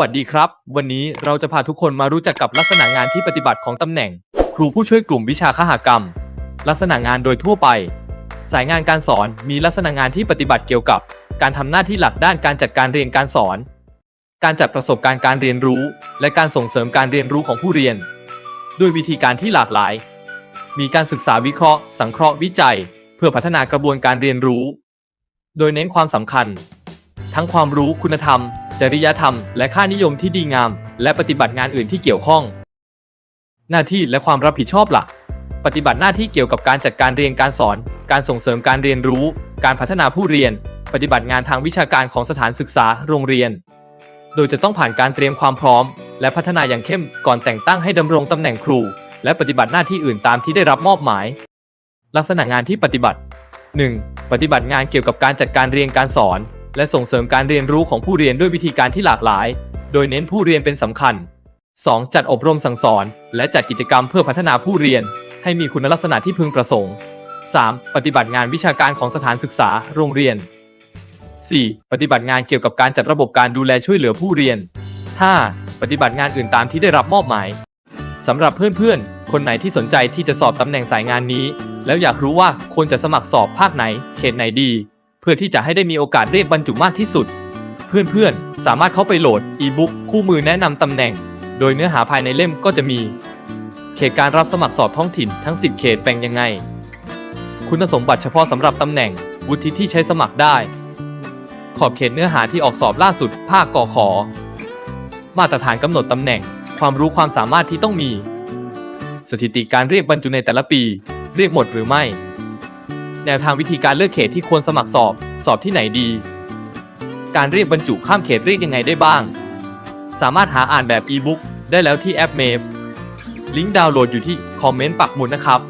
วัสดีครับ วันนี้เราจะพาทุกคนมารู้จักกับลักษณะงานที่ปฏิบัติของตำแหน่ง ครูผู้ช่วยกลุ่มวิชาคหกรรม ลักษณะงานโดยทั่วไป สายงานการสอนมีลักษณะงานที่ปฏิบัติเกี่ยวกับ การทำหน้าที่หลักด้านการจัดการเรียนการสอน การจัดประสบการณ์การเรียนรู้ และการส่งเสริมการเรียนรู้ของผู้เรียน ด้วยวิธีการที่หลากหลาย มีการศึกษาวิเคราะห์ สังเคราะห์วิจัย เพื่อพัฒนากระบวนการเรียนรู้ โดยเน้นความสำคัญ ทั้งความรู้คุณธรรม จริยธรรม และค่านิยมที่ดีงาม และปฏิบัติงานอื่นที่เกี่ยวข้อง หน้าที่และความรับผิดชอบหลัก ปฏิบัติหน้าที่เกี่ยวกับการจัดการเรียนการสอน การส่งเสริมการเรียนรู้ การพัฒนาผู้เรียน ปฏิบัติงานทางวิชาการของสถานศึกษาโรงเรียน โดยจะต้องผ่านการเตรียมความพร้อม และพัฒนาอย่างเข้มก่อนแต่งตั้งให้ดำรงตำแหน่งครู และปฏิบัติหน้าที่อื่นตามที่ได้รับมอบหมาย ลักษณะงานที่ปฏิบัติ 1. ปฏิบัติงานเกี่ยวกับการจัดการเรียนการสอน และส่งเสริมการเรียนรู้ของผู้เรียนด้วยวิธีการที่หลากหลาย โดยเน้นผู้เรียนเป็นสำคัญ 2. จัดอบรมสั่งสอน และจัดกิจกรรมเพื่อพัฒนาผู้เรียน ให้มีคุณลักษณะที่พึงประสงค์ 3. ปฏิบัติงานวิชาการของสถานศึกษา โรงเรียน 4. ปฏิบัติงานเกี่ยวกับการจัดระบบการดูแลช่วยเหลือผู้เรียน 5. ปฏิบัติงานอื่นตามที่ได้รับมอบหมายสำหรับเพื่อนๆ คนไหนที่สนใจที่จะสอบตำแหน่งสายงานนี้ แล้วอยากรู้ว่าควรจะสมัครสอบภาคไหน เขตไหนดี เพื่อที่จะให้ได้มีโอกาสเรียกบรรจุมากที่สุด เพื่อนๆ สามารถเข้าไปโหลดอีบุ๊กคู่มือแนะนำตำแหน่ง โดยเนื้อหาภายในเล่มก็จะมี เขตการรับสมัครสอบท้องถิ่นทั้ง 10 เขตแบ่งยังไง คุณสมบัติเฉพาะสำหรับตำแหน่งวุฒิที่ใช้สมัครได้ ขอบเขตเนื้อหาที่ออกสอบล่าสุด ภาคกอขอ มาตรฐานกำหนดตำแหน่ง ความรู้ความสามารถที่ต้องมี สถิติการเรียกบรรจุในแต่ละปี เรียกหมดหรือไม่ แนวทางวิธีการเลือกเขตที่ควรสมัครสอบ สอบที่ไหนดี การเรียกบรรจุข้ามเขตเรียกยังไงได้บ้าง สามารถหาอ่านแบบอีบุ๊กได้แล้วที่แอปเมฟลิงก์ดาวน์โหลดอยู่ที่คอมเมนต์ปักหมุดนะครับ